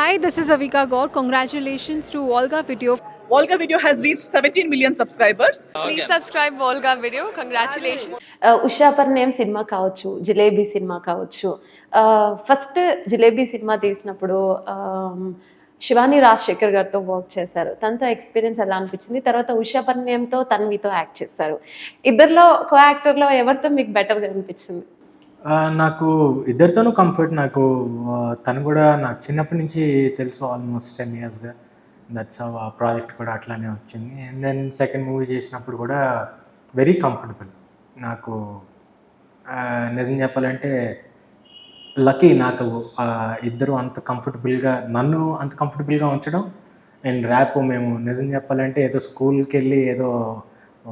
Hi, this is Avika Gaur. Congratulations to Volga Video. Volga Video has reached 17 million subscribers. Please subscribe Volga Video. Congratulations. Usha Parinayam cinema కావచ్చు Jilebi cinema కావచ్చు first Jilebi cinema తీసినప్పుడు um, Shivani Rajasekhar గారితో work చేశారు తనతో experience ఎలా అనిపించింది తర్వాత Usha పరిణయంతో తన్వితో act చేశారు ఇద్దరిలో కో యాక్టర్లో ఎవరితో మీకు బెటర్గా అనిపించింది నాకు ఇద్దరితోనూ కంఫర్ట్ నాకు తను కూడా నాకు చిన్నప్పటి నుంచి తెలుసు ఆల్మోస్ట్ టెన్ ఇయర్స్గా దట్స్ ఆ ప్రాజెక్ట్ కూడా అట్లానే వచ్చింది. అండ్ దెన్ సెకండ్ మూవీ చేసినప్పుడు కూడా వెరీ కంఫర్టబుల్ నాకు నిజం చెప్పాలంటే లక్కీ నాకు ఇద్దరు అంత కంఫర్టబుల్గా నన్ను అంత కంఫర్టబుల్గా ఉంచడం అండ్ ర్యాప్ మేము నిజం చెప్పాలంటే ఏదో స్కూల్కి వెళ్ళి ఏదో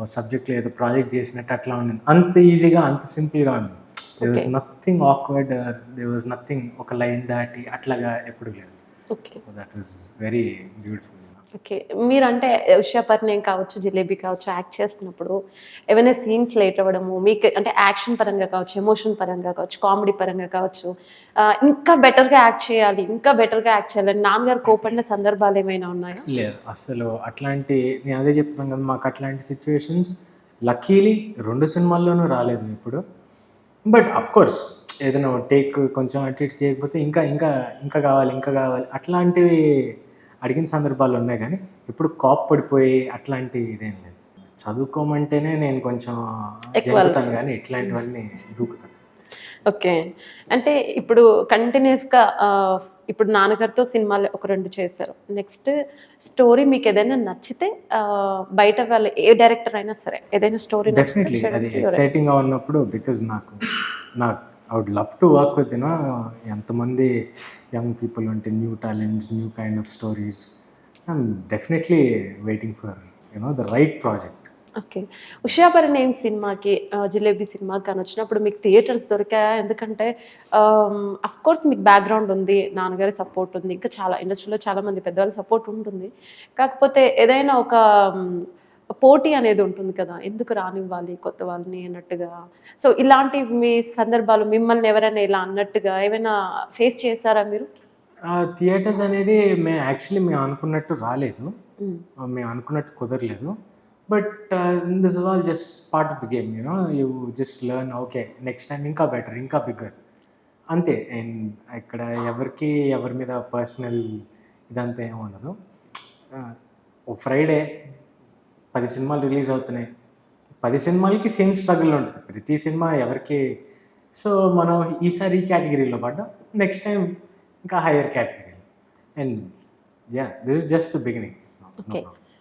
సబ్జెక్ట్లో ఏదో ప్రాజెక్ట్ చేసినట్టు అట్లా ఉంది అంత ఈజీగా అంత సింపుల్గా ఉంది they was nothing awkward they was nothing ఒక లైన్ దాటి అట్లాగా ఎప్పుడు లేదు. Okay so that was very beautiful okay మీరంటే ఉషా పరిణయం కావచ్చు జిలేబీ కావచ్చు యాక్ట్ చేస్తున్నప్పుడు ఏమైనా సీన్స్ లేట్ అవ్వడము మీకు అంటే యాక్షన్ పరంగా కావచ్చు ఎమోషన్ పరంగా కావచ్చు కామెడీ పరంగా కావచ్చు ఇంకా బెటర్గా యాక్ట్ చేయాలి ఇంకా బెటర్గా యాక్ట్ చేయాలని నాన్నగారు కోపడిన సందర్భాలు ఏమైనా ఉన్నాయా? లేదు. అసలు అట్లాంటి నేను అదే చెప్తున్నాను కదా మాకు అట్లాంటి సిచ్యువేషన్స్ లక్కీలీ రెండు సినిమాల్లోనూ రాలేదు ఇప్పుడు. బట్ అఫ్ కోర్స్ ఏదైనా టేక్ కొంచెం అటు ఇటు చేయకపోతే ఇంకా ఇంకా ఇంకా కావాలి ఇంకా కావాలి. అట్లాంటివి అడిగిన సందర్భాలు ఉన్నాయి కానీ ఇప్పుడు కాప్ పడిపోయి అట్లాంటి ఇదేం లేదు. చదువుకోమంటేనే నేను కొంచెం జరుగుతాను కానీ ఇట్లాంటివన్నీ దూకుతాను. ఓకే అంటే ఇప్పుడు కంటిన్యూస్గా ఇప్పుడు నాన్నగారితో సినిమాలు ఒక రెండు చేశారు. నెక్స్ట్ స్టోరీ మీకు ఏదైనా నచ్చితే బయట వాళ్ళు ఏ డైరెక్టర్ అయినా సరే ఏదైనా స్టోరీ డెఫినెట్లీ అది ఎక్సైటింగ్గా ఉన్నప్పుడు బికాజ్ నాకు నాకు I would love to work with you know ఎంతమంది యంగ్ పీపుల్ ఉంటే new talents new kind of stories I'm definitely waiting for you know the right project okay. Usha Parinayam సినిమాకి జిలేబీ సినిమాకి కానీ వచ్చినప్పుడు మీకు థియేటర్స్ దొరికాయా? ఎందుకంటే అఫ్ కోర్స్ మీకు background ఉంది నాన్నగారి సపోర్ట్ ఉంది ఇంకా చాలా ఇండస్ట్రీలో చాలా మంది పెద్దవాళ్ళ సపోర్ట్ ఉంటుంది. కాకపోతే ఏదైనా ఒక పోటీ అనేది ఉంటుంది కదా ఎందుకు రానివ్వాలి కొత్త వాళ్ళని అన్నట్టుగా. సో ఇలాంటి మీ సందర్భాలు మిమ్మల్ని ఎవరైనా ఇలా అన్నట్టుగా ఏమైనా ఫేస్ చేశారా మీరు? థియేటర్స్ అనేది మేము యాక్చువల్లీ మేము అనుకున్నట్టు రాలేదు. మేము అనుకున్నట్టు కుదరలేదు. But this is all just part of the game you know you just learn okay next time ఇంకా బెటర్ ఇంకా బిగ్గర్ అంతే. అండ్ ఇక్కడ ఎవరికి ఎవరి మీద పర్సనల్ ఇదంతా ఏమి ఉండదు. Uh, ఓ ఫ్రైడే పది సినిమాలు రిలీజ్ అవుతున్నాయి. పది సినిమాలకి సేమ్ స్ట్రగుల్ ఉంటుంది. ప్రతి సినిమా ఎవరికి సో మనం ఈసారి ఈ కేటగిరీలో పడ్డాం. నెక్స్ట్ టైం ఇంకా higher category and ya this is just the beginning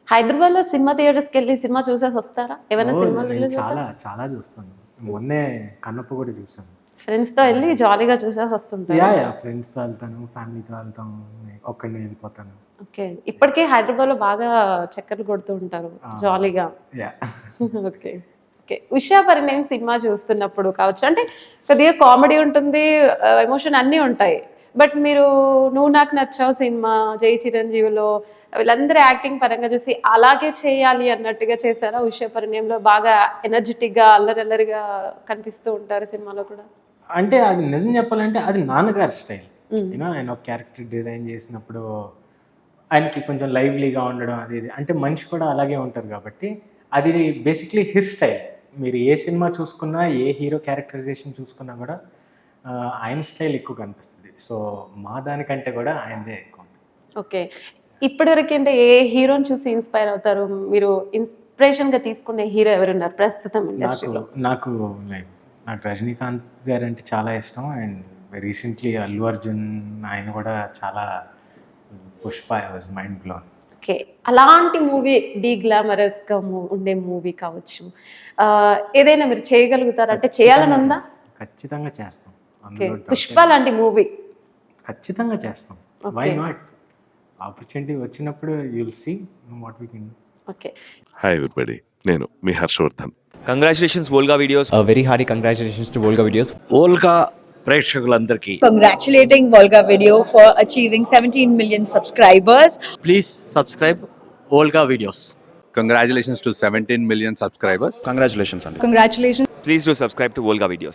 okay హైదరాబాద్లో సినిమా థియేటర్స్కి వెళ్ళి సినిమా చూసేసి వస్తారా? ఏమైనా సినిమా చాలా చాలా చూస్తాను. మొన్నే కన్నప్ప కూడా చూసాను ఫ్రెండ్స్తో వెళ్ళి జాలీగా చూసేసి వస్తుంటారు? యా యా ఫ్రెండ్స్తో వెళ్తాను ఫ్యామిలీతో వెళ్తాం ఒక్కడిని వెళ్ళిపోతాను. ఓకే. ఇప్పటికే హైదరాబాద్లో బాగా చక్కర్లు కొడుతూ ఉంటారు జాలీగా. Yeah. Okay. Okay. Usha Parinayam cinema చూస్తున్నప్పుడు కావచ్చు అంటే కొద్దిగా కామెడీ ఉంటుంది ఎమోషన్ అన్నీ ఉంటాయి. బట్ మీరు నువ్వు నాకు నచ్చావు సినిమా జై చిరంజీవిలో వీళ్ళందరూ యాక్టింగ్ పరంగా చూసి అలాగే చేయాలి అన్నట్టుగా చేశారా? ఉషా పరిణయంలో బాగా ఎనర్జెటిక్గా అల్లరల్లరిగా కనిపిస్తూ ఉంటారు సినిమాలో కూడా? అంటే అది నిజం చెప్పాలంటే అది నాన్నగారి స్టైల్. యూనో ఆయన ఒక క్యారెక్టర్ డిజైన్ చేసినప్పుడు ఆయనకి కొంచెం లైవ్లీగా ఉండడం అది ఇది. అంటే మనిషి కూడా అలాగే ఉంటారు కాబట్టి అది బేసిక్లీ హిస్ స్టైల్ మీరు ఏ సినిమా చూసుకున్నా ఏ హీరో క్యారెక్టరైజేషన్ చూసుకున్నా కూడా ఆయన స్టైల్ ఎక్కువ కనిపిస్తుంది. సో మా దానికంటే కూడా ఆయనదే ఎక్కువ ఓకే. ఇప్పటివరకు అంటే ఏ హీరోని చూసి ఇన్స్పైర్ అవుతారు? మీరు ఇన్స్పిరేషన్గా తీసుకునే హీరో ఎవరున్నారు ప్రస్తుతం నాకు ఇండస్ట్రీలో? నాకు లైక్ నాకు రజనీకాంత్ గారు అంటే చాలా ఇష్టం. అండ్ రీసెంట్లీ అల్లు అర్జున్ ఆయన కూడా చాలా Pushpa I was mind blown. Okay. అలాంటి మూవీ డీ గ్లామరస్గా మూ- ఉండే మూవీ కావచ్చు. ఏదైనా మీరు చేయగలుగుతారా? అంటే చేయాలని ఉందా ఖచ్చితంగా చేస్తాం. పుష్ప లాంటి మూవీ. ఖచ్చితంగా చేస్తాం. వై నాట్ ఆపర్చునిటీ వచ్చినప్పుడు you'll see what we can okay. Hi everybody నేను మీ Harshavardhan. Congratulations Volga videos A very hearty congratulations to Volga Videos. Volga ప్రేక్షకులందరికీ. Congratulating Volga Video for achieving 17 million subscribers. Please subscribe Volga videos congratulations to seventeen million subscribers Congratulations, Andy. Congratulations. Please do subscribe to Volga videos